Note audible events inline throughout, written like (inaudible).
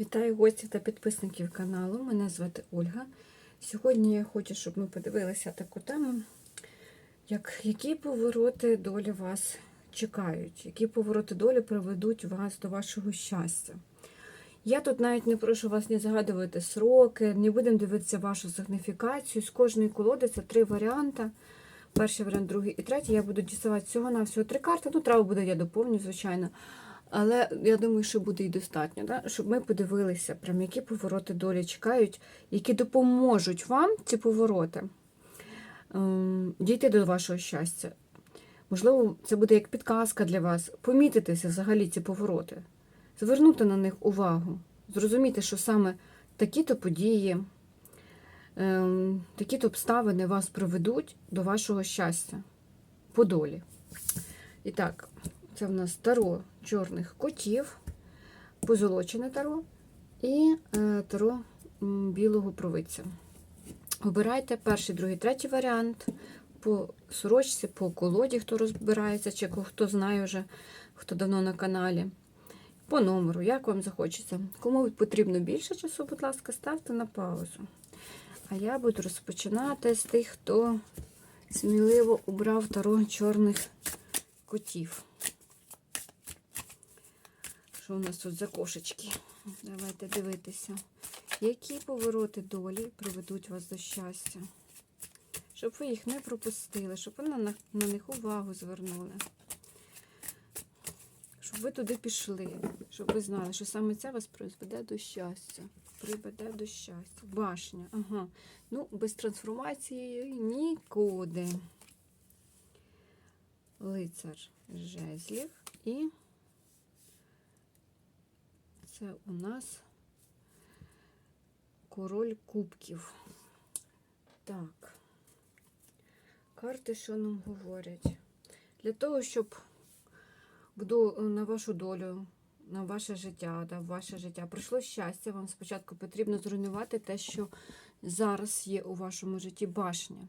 Вітаю гостів та підписників каналу. Мене звати Ольга. Сьогодні я хочу, щоб ми подивилися таку тему, як які повороти долі вас чекають, які повороти долі приведуть вас до вашого щастя. Я тут навіть не прошу вас не загадувати сроки, не будемо дивитися вашу сигніфікацію. З кожної колоди це три варіанти. Перший варіант, другий і третій. Я буду діставати всього на всього три карти. Ну, треба буде, я доповню, звичайно. Але я думаю, що буде і достатньо, да? щоб ми подивилися, прям які повороти долі чекають, які допоможуть вам ці повороти ем, дійти до вашого щастя. Можливо, це буде як підказка для вас, помітитися взагалі ці повороти, звернути на них увагу, зрозуміти, що саме такі-то події, ем, такі-то обставини вас приведуть до вашого щастя по долі. І так, це в нас таро чорних котів, позолочене таро і е, таро білого провидця. Обирайте перший, другий, третій варіант. По сорочці, по колоді, хто розбирається, чи хто знає вже, хто давно на каналі. По номеру, як вам захочеться. Кому потрібно більше часу, будь ласка, ставте на паузу. А я буду розпочинати з тих, хто сміливо обрав таро чорних котів. Що у нас тут за кошечки? Давайте дивитися. Які повороти долі приведуть вас до щастя? Щоб ви їх не пропустили, щоб ви на, них увагу звернули. Щоб ви туди пішли, щоб ви знали, що саме це вас призведе до щастя. Приведе до щастя. Башня. Ага. Ну, без трансформації нікуди. Лицар жезлів і це у нас король кубків. Так. Карти, що нам говорять? Для того, щоб на вашу долю, на ваше життя, да, ваше життя прийшло щастя, вам спочатку потрібно зруйнувати те, що зараз є у вашому житті башня.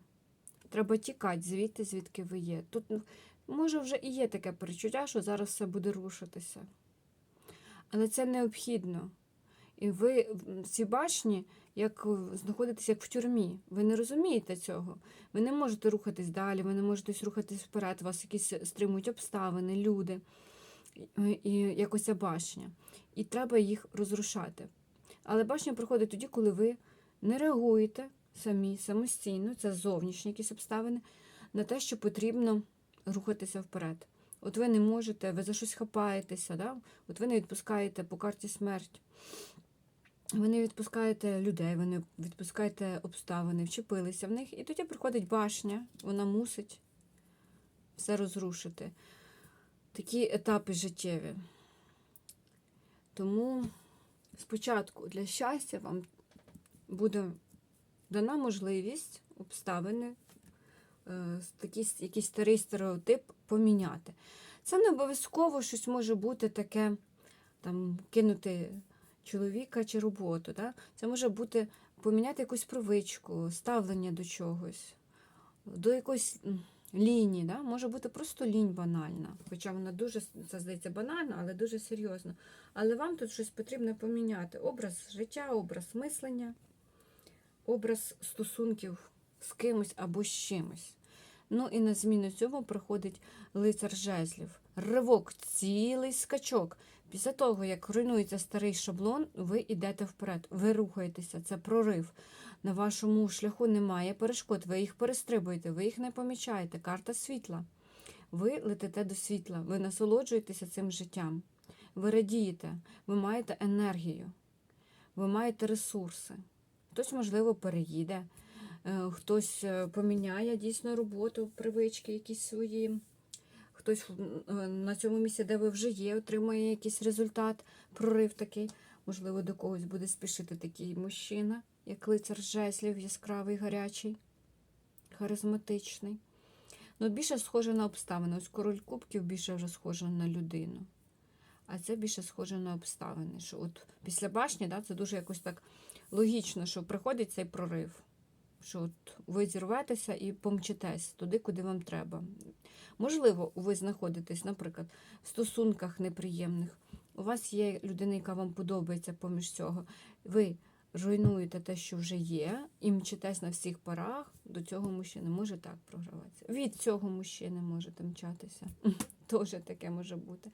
Треба тікати звідти, звідки ви є. Тут, ну, може, вже і є таке перечуття, що зараз все буде рушитися. Але це необхідно. І ви в цій башні, як знаходитесь як в тюрмі. Ви не розумієте цього. Ви не можете рухатись далі, ви не можете рухатись вперед, вас якісь стримують обставини, люди і якось башня. І треба їх розрушати. Але башня приходить тоді, коли ви не реагуєте самі, самостійно, це зовнішні якісь обставини, на те, що потрібно рухатися вперед. От ви не можете, ви за щось хапаєтеся, да? от ви не відпускаєте по карті смерть. Ви не відпускаєте людей, ви не відпускаєте обставини, вчепилися в них, і тоді приходить башня, вона мусить все розрушити. Такі етапи життєві. Тому спочатку для щастя вам буде дана можливість обставини, е, якийсь старий стереотип поміняти. Це не обов'язково щось може бути таке, там, кинути чоловіка чи роботу. Да? Це може бути поміняти якусь привичку, ставлення до чогось, до якоїсь лінії. Да? Може бути просто лінь банальна. Хоча вона дуже, це здається, банальна, але дуже серйозно. Але вам тут щось потрібно поміняти. Образ життя, образ мислення, образ стосунків з кимось або з чимось. Ну і на зміну цьому приходить лицар жезлів. Ривок, цілий скачок. Після того, як руйнується старий шаблон, ви йдете вперед, ви рухаєтеся, це прорив. На вашому шляху немає перешкод, ви їх перестрибуєте, ви їх не помічаєте. Карта світла. Ви летите до світла, ви насолоджуєтеся цим життям. Ви радієте, ви маєте енергію, ви маєте ресурси. Хтось, можливо, переїде, хтось е, поміняє дійсно роботу, привички якісь свої. Хтось е, на цьому місці, де ви вже є, отримає якийсь результат, прорив такий. Можливо, до когось буде спішити такий мужчина, як лицар жеслів, яскравий, гарячий, харизматичний. Ну, більше схоже на обставини. Ось король кубків більше вже схоже на людину. А це більше схоже на обставини. Що от Після башні да, це дуже якось так логічно, що приходить цей прорив. Що от ви зірветеся і помчитесь туди, куди вам треба. Можливо, ви знаходитесь, наприклад, в стосунках неприємних, У вас є людина, яка вам подобається поміж цього. Ви руйнуєте те, що вже є, і мчитесь на всіх парах до цього мужчини. Може так програватися. Від цього мужчини можете мчатися. (laughs) Теж таке може бути.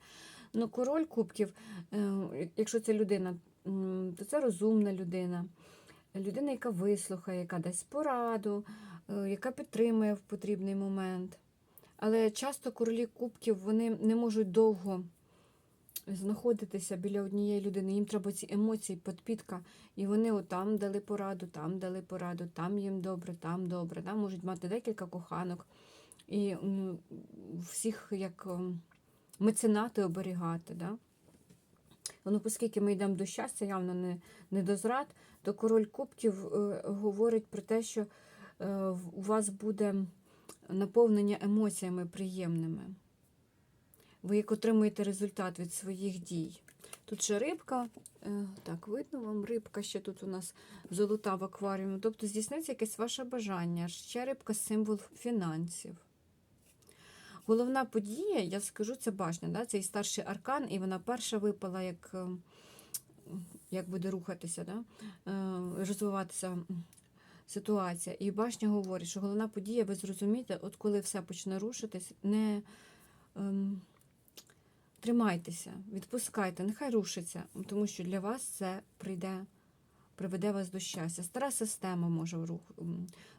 Ну, король кубків, е, якщо це людина, то це розумна людина. Людина, яка вислухає, яка дасть пораду, е, яка підтримує в потрібний момент. Але часто королі кубків вони не можуть довго знаходитися біля однієї людини. Їм треба ці емоції, підпітка. І вони отам дали пораду, там дали пораду, там їм добре, там добре. Да? Можуть мати декілька коханок. І всіх як ем, меценати оберігати. Да? Ну, оскільки ми йдемо до щастя, явно не, не до зрад, то король кубків е, говорить про те, що е, у вас буде наповнення емоціями приємними. Ви як отримуєте результат від своїх дій. Тут ще рибка, е, так, видно вам, рибка ще тут у нас золота в акваріумі. Тобто здійсниться якесь ваше бажання. Ще рибка символ фінансів. Головна подія, я скажу, це башня. Да? Це і старший аркан, і вона перша випала, як, е, як буде рухатися, да? е, розвиватися ситуація. І башня говорить, що головна подія, ви зрозумієте, от коли все почне рушитись, не ем, тримайтеся, відпускайте, нехай рушиться, тому що для вас це прийде. Приведе вас до щастя. Стара система може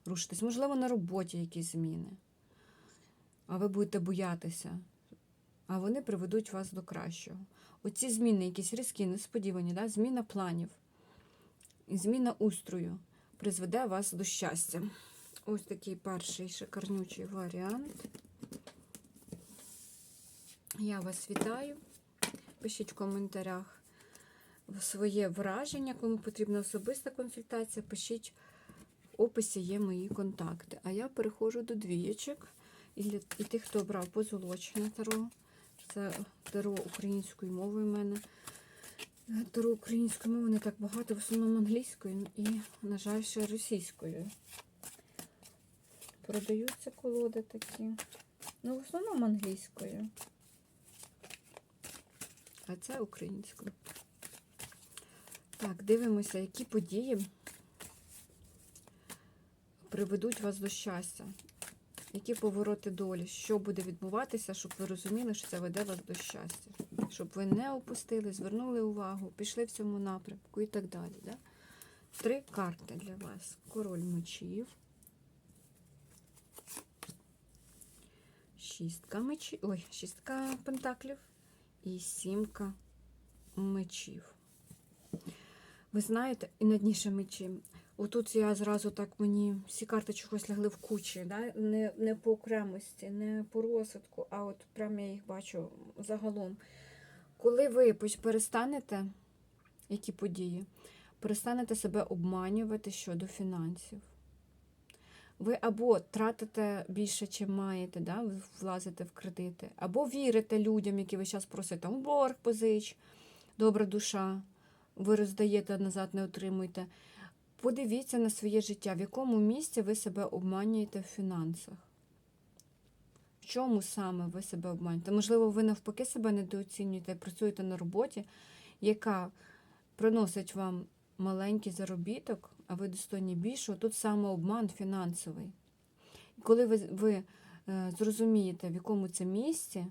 рушитись. Можливо, на роботі якісь зміни. А ви будете боятися. А вони приведуть вас до кращого. Оці зміни, якісь різкі, несподівані, да? зміна планів зміна устрою призведе вас до щастя. Ось такий перший шикарнючий варіант. Я вас вітаю. Пишіть в коментарях своє враження, кому потрібна особиста консультація, пишіть в описі є мої контакти. А я переходжу до двієчок. І, для, і тих, хто обрав позолочене таро. Це таро українською мовою в мене. Таро українською мовою не так багато, в основному англійською і, на жаль, ще російською. Продаються колоди такі. Ну, в основному англійською. А це українською. Так, дивимося, які події приведуть вас до щастя. Які повороти долі, що буде відбуватися, щоб ви розуміли, що це веде вас до щастя. Щоб ви не опустили, звернули увагу, пішли в цьому напрямку і так далі. Да? Три карти для вас. Король мечів. Шістка мечів. Ой, шістка пентаклів і сімка мечів. Ви знаєте, і на мечі. Отут я зразу так мені всі карти чогось лягли в кучі, да? не, не по окремості, не по розвитку, а от прямо я їх бачу загалом. Коли ви перестанете, які події, перестанете себе обманювати щодо фінансів. Ви або тратите більше, чим маєте, да? влазите в кредити, або вірите людям, які ви зараз просите там борг позич, добра душа, ви роздаєте, назад не отримуєте. Подивіться на своє життя, в якому місці ви себе обманюєте в фінансах. В чому саме ви себе обманюєте? Можливо, ви навпаки себе недооцінюєте працюєте на роботі, яка приносить вам маленький заробіток, а ви достойні більшого. Тут саме обман фінансовий. Коли ви, ви е, зрозумієте, в якому це місці,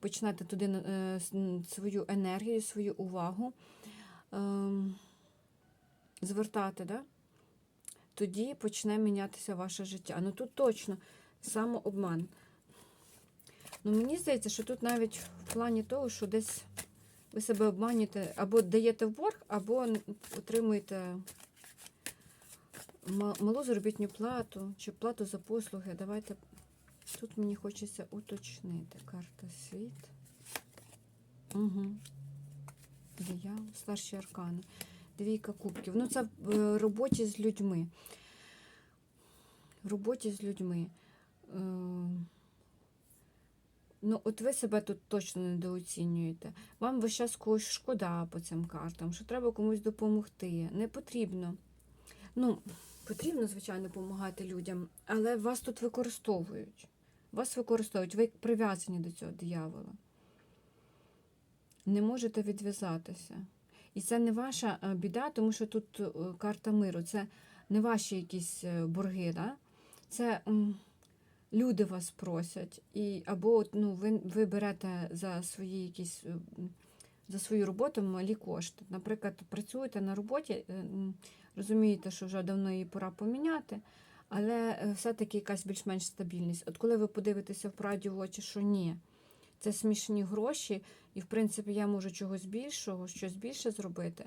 почнете туди е, свою енергію, свою увагу. Звертати, да? тоді почне мінятися ваше життя. Ну тут точно самообман. Ну, мені здається, що тут навіть в плані того, що десь ви себе обманюєте, або даєте в борг, або отримуєте малу заробітну плату чи плату за послуги. Давайте тут мені хочеться уточнити. Карта світ. Угу. Диявол, старші аркани. Двійка кубків. Ну, це в е, роботі з людьми. В роботі з людьми. Е, Ну, от ви себе тут точно недооцінюєте. Вам весь час когось шкода по цим картам, що треба комусь допомогти. Не потрібно. Ну, потрібно, звичайно, допомагати людям, але вас тут використовують. Вас використовують, ви прив'язані до цього диявола. не можете відв'язатися. І це не ваша е, біда, тому що тут е, карта миру, це не ваші якісь е, борги. Да? Це люди вас просять, і, або ну, ви, ви берете за свої якісь. За свою роботу малі кошти. Наприклад, працюєте на роботі, розумієте, що вже давно її пора поміняти, але все-таки якась більш-менш стабільність. От коли ви подивитеся в правді в очі, що ні, це смішні гроші, і в принципі я можу чогось більшого, щось більше зробити.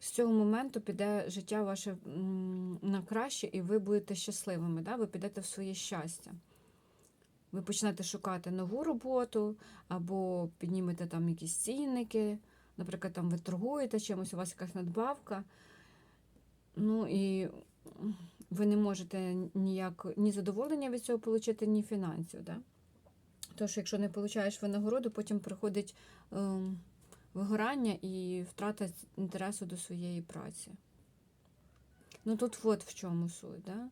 З цього моменту піде життя ваше на краще, і ви будете щасливими. Да? Ви підете в своє щастя. Ви почнете шукати нову роботу, або піднімете там якісь цінники, наприклад, там ви торгуєте чимось, у вас якась надбавка. Ну і ви не можете ніяк ні задоволення від цього отримати, ні фінансів. Да? Тож, якщо не отримуєш винагороду, потім приходить ем, вигорання і втрата інтересу до своєї праці. Ну тут от в чому суть. Да?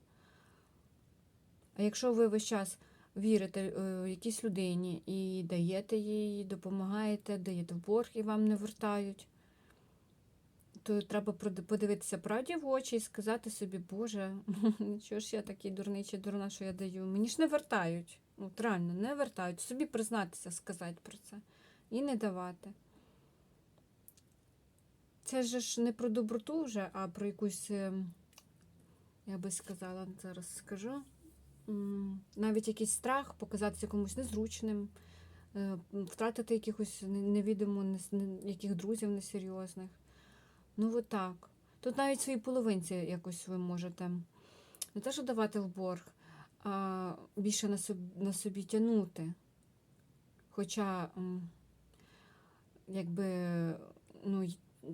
А якщо ви весь час вірите е, якійсь людині і даєте їй, допомагаєте, даєте в борг і вам не вертають, то треба подивитися правді в очі і сказати собі, Боже, (laughs) чого ж я такий дурний чи дурна, що я даю? Мені ж не вертають. От реально, не вертають. Собі признатися, сказати про це і не давати. Це ж не про доброту вже, а про якусь, ем, я би сказала, зараз скажу. Навіть якийсь страх показатися комусь незручним, е, втратити якихось невідомо яких друзів несерйозних. Ну, от так. Тут навіть своїй половинці якось ви можете не те, що давати в борг, а більше на собі, на собі тягнути. Хоча, якби, ну,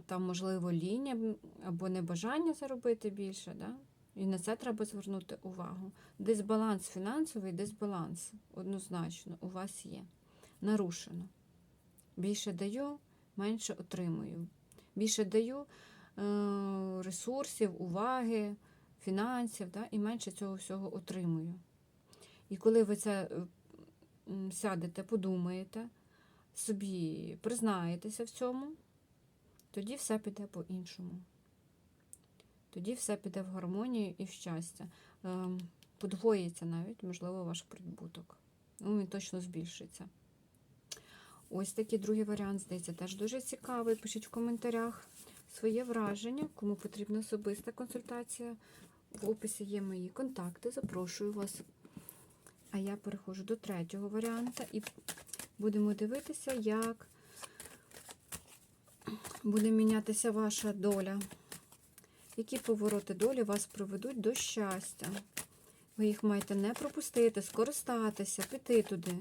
там, можливо, лінія або небажання заробити більше, да? і на це треба звернути увагу. Дисбаланс фінансовий, дисбаланс однозначно у вас є. Нарушено. Більше даю, менше отримую. Більше даю е, ресурсів, уваги, фінансів, да? і менше цього всього отримую. І коли ви це е, сядете, подумаєте, собі признаєтеся в цьому, тоді все піде по-іншому. Тоді все піде в гармонію і в щастя. Ем, Подвоїться навіть, можливо, ваш прибуток. Ну, він точно збільшиться. Ось такий другий варіант, здається, теж дуже цікавий. Пишіть в коментарях своє враження, кому потрібна особиста консультація. В описі є мої контакти, запрошую вас. А я переходжу до третього варіанта і будемо дивитися, як буде мінятися ваша доля. Які повороти долі вас приведуть до щастя. Ви їх маєте не пропустити, скористатися, піти туди.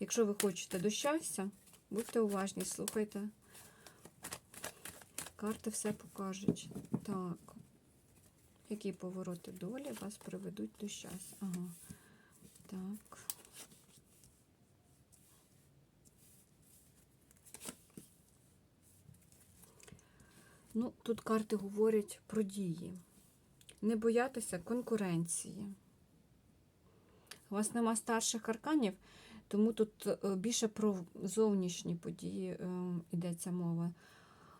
Якщо ви хочете до щастя, будьте уважні, слухайте. Карти все покажуть. Так. Які повороти долі вас приведуть до щастя? Ага. Так. Ну, тут карти говорять про дії. Не боятися конкуренції. У вас нема старших арканів, тому тут е, більше про зовнішні події е, йдеться мова.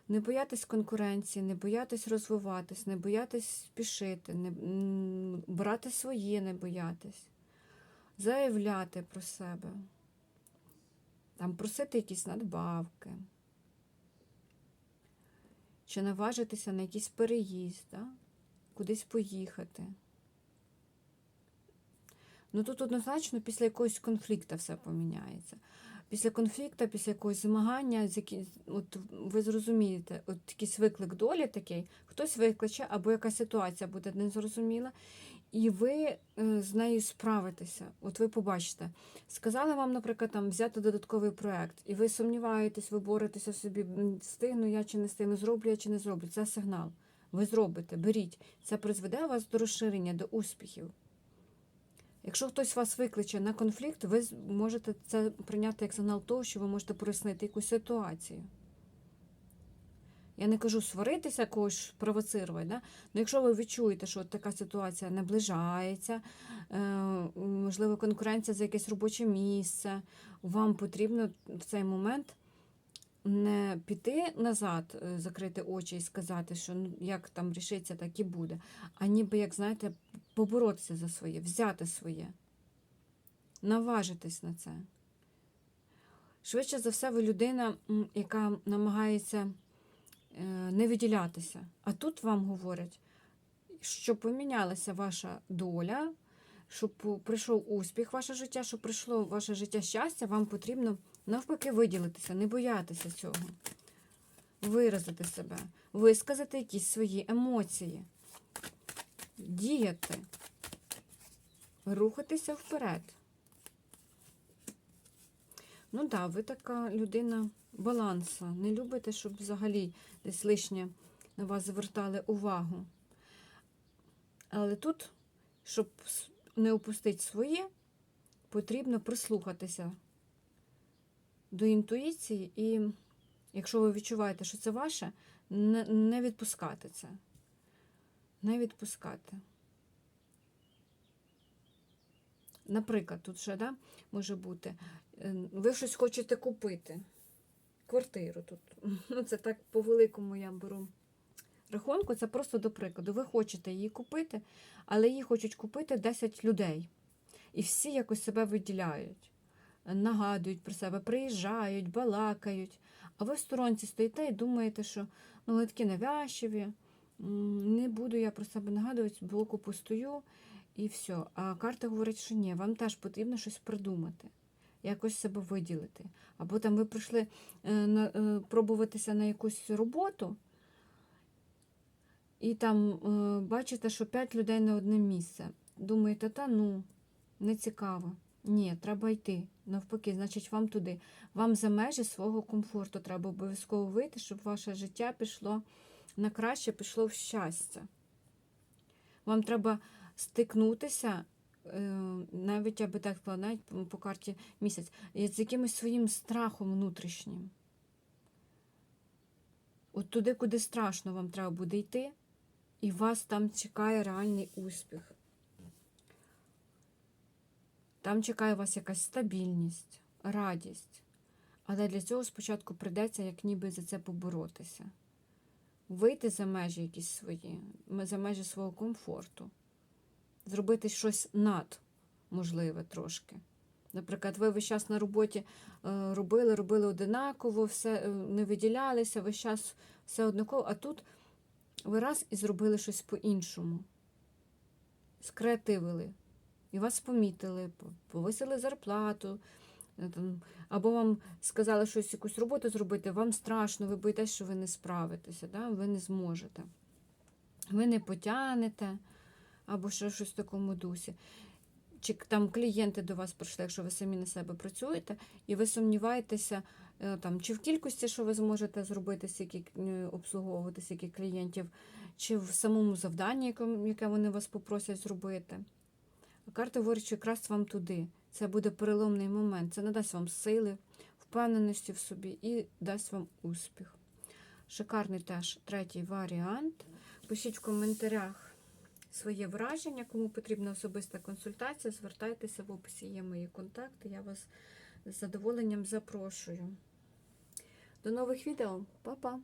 Не боятись конкуренції, не боятись розвиватись, не боятись спішити, не, брати своє, не боятись, заявляти про себе, там, просити якісь надбавки, чи наважитися на якийсь переїзд, да? кудись поїхати. Ну тут однозначно після якогось конфлікту все поміняється. Після конфлікту, після якогось змагання, от ви зрозумієте, от якийсь виклик долі такий, хтось викличе, або якась ситуація буде незрозуміла, і ви е, з нею справитеся. От ви побачите, сказали вам, наприклад, там взяти додатковий проект, і ви сумніваєтесь, ви боретеся собі, «М, встигну я чи не встигну, зроблю я чи не зроблю. Це сигнал. Ви зробите, беріть. Це призведе вас до розширення, до успіхів. Якщо хтось вас викличе на конфлікт, ви можете це прийняти як сигнал того, що ви можете прояснити якусь ситуацію. Я не кажу сваритися, когось провоцирувати, да? але якщо ви відчуєте, що от така ситуація наближається, е, можливо, конкуренція за якесь робоче місце, вам потрібно в цей момент не піти назад, е, закрити очі і сказати, що ну, як там рішиться, так і буде. А ніби, як знаєте, поборотися за своє, взяти своє, наважитись на це. Швидше за все, ви людина, яка намагається е, не виділятися. А тут вам говорять, що помінялася ваша доля, щоб прийшов успіх в ваше життя, щоб прийшло в ваше життя щастя, вам потрібно навпаки виділитися, не боятися цього, виразити себе, висказати якісь свої емоції, діяти, рухатися вперед. Ну так, да, ви така людина баланса. Не любите, щоб взагалі десь лишнє на вас звертали увагу. Але тут, щоб не опустити своє, потрібно прислухатися до інтуїції, і якщо ви відчуваєте, що це ваше, не, відпускати це. Не відпускати. Наприклад, тут ще да, може бути, е, ви щось хочете купити. Квартиру тут. (laughs) Ну, це так по великому я беру рахунку, це просто до прикладу. Ви хочете її купити, але її хочуть купити 10 людей. І всі якось себе виділяють, нагадують про себе, приїжджають, балакають. А ви в сторонці стоїте і думаєте, що ну, ви такі навязчиві, не буду я про себе нагадувати, блоку постою і все. А карта говорить, що ні, вам теж потрібно щось придумати, якось себе виділити. Або там ви прийшли е, е, пробуватися на якусь роботу, і там е, бачите, що 5 людей на одне місце. Думаєте, та ну, не цікаво. Ні, треба йти. Навпаки, значить, вам туди. Вам за межі свого комфорту треба обов'язково вийти, щоб ваше життя пішло на краще, пішло в щастя. Вам треба стикнутися, е, навіть я би так сказала, навіть по- по карті місяць, з якимось своїм страхом внутрішнім. От туди, куди страшно вам треба буде йти, і вас там чекає реальний успіх. Там чекає вас якась стабільність, радість. Але для цього спочатку прийдеться як ніби за це поборотися. Вийти за межі якісь свої, за межі свого комфорту, зробити щось над можливе трошки. Наприклад, ви весь час на роботі е, робили, робили одинаково, все е, не виділялися, весь час все однаково, а тут ви раз і зробили щось по-іншому. Скреативили. І вас помітили, повисили зарплату, е, або вам сказали щось, якусь роботу зробити, вам страшно, ви боїтесь, що ви не справитеся, да? ви не зможете. Ви не потягнете, або ще щось в такому дусі. Чи там клієнти до вас прийшли, якщо ви самі на себе працюєте, і ви сумніваєтеся, е, там, чи в кількості, що ви зможете зробити, скільки е, обслуговувати, скільки клієнтів, чи в самому завданні, яке вони вас попросять зробити. Карта говорить, що якраз вам туди. Це буде переломний момент. Це надасть вам сили, впевненості в собі і дасть вам успіх. Шикарний теж третій варіант. Пишіть в коментарях своє враження. Кому потрібна особиста консультація, звертайтеся в описі є мої контакти. Я вас з задоволенням запрошую. До нових відео. Па-па!